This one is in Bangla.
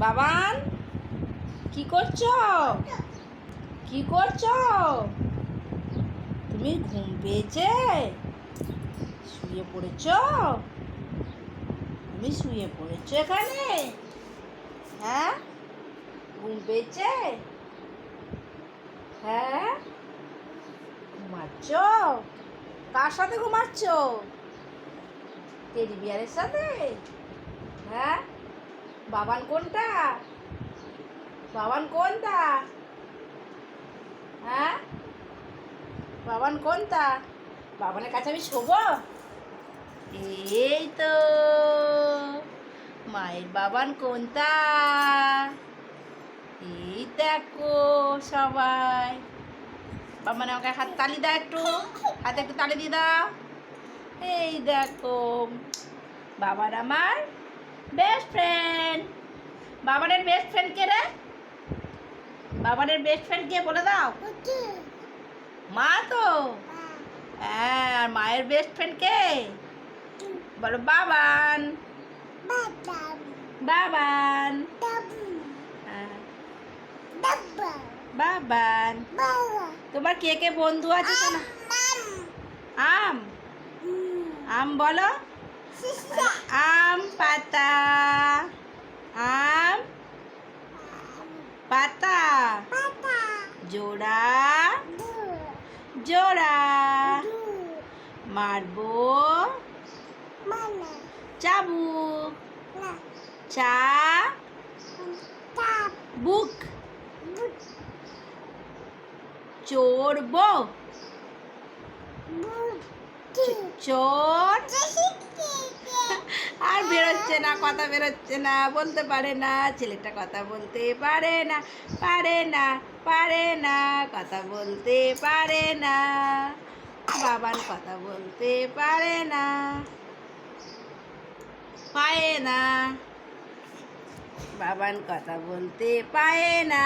বাবান, কি করছ? কি করছ? তুমি ঘুম পেয়েছে? শুয়ে পড়েছ? তুমি শুয়ে পড়েছো এখানে? হ্যাঁ? ঘুম পেয়েছে? হ্যাঁ? ঘুমাচ্ছ? কার সাথে ঘুমাচ্ছ? টেডি বিয়ারের সাথে? হ্যাঁ? বাবান কোনটা? বাবান কোনটা? হ্যাঁ? বাবান কোনটা? বাবানের কাছে আমি শোবো? এই তো। মায়ের বাবান কোনটা? এই দেখো সবাই। বাবানে আমাকে হাত তালি দাও একটু। হাতে একটু তালি দিয়ে দাও। এই দেখো। বাবার আমার বেস্ট ফ্রেন্ড বাবানের বেস্ট ফ্রেন্ড কে রে? বাবানের বেস্ট ফ্রেন্ড কে বলে দাও? মা তো? হ্যাঁ আর মায়ের বেস্ট ফ্রেন্ড কে? বলো বাবান। বাবান। হ্যাঁ, বাবান। তোমার কে কে বন্ধু আছে আম। আম বলো। আম পাতা আম পাতা জোড়া জোড়া মারবো চাবুক চা বুক চড়বো চোর বেরোচ্ছে না, কথা বেরোচ্ছে না, বলতে পারে না, ছেলেটা কথা বলতে পারে না পারে না পারে না, কথা বলতে পারে না, বাবার কথা বলতে পারে না, পায় না বাবান কথা বলতে পায় না।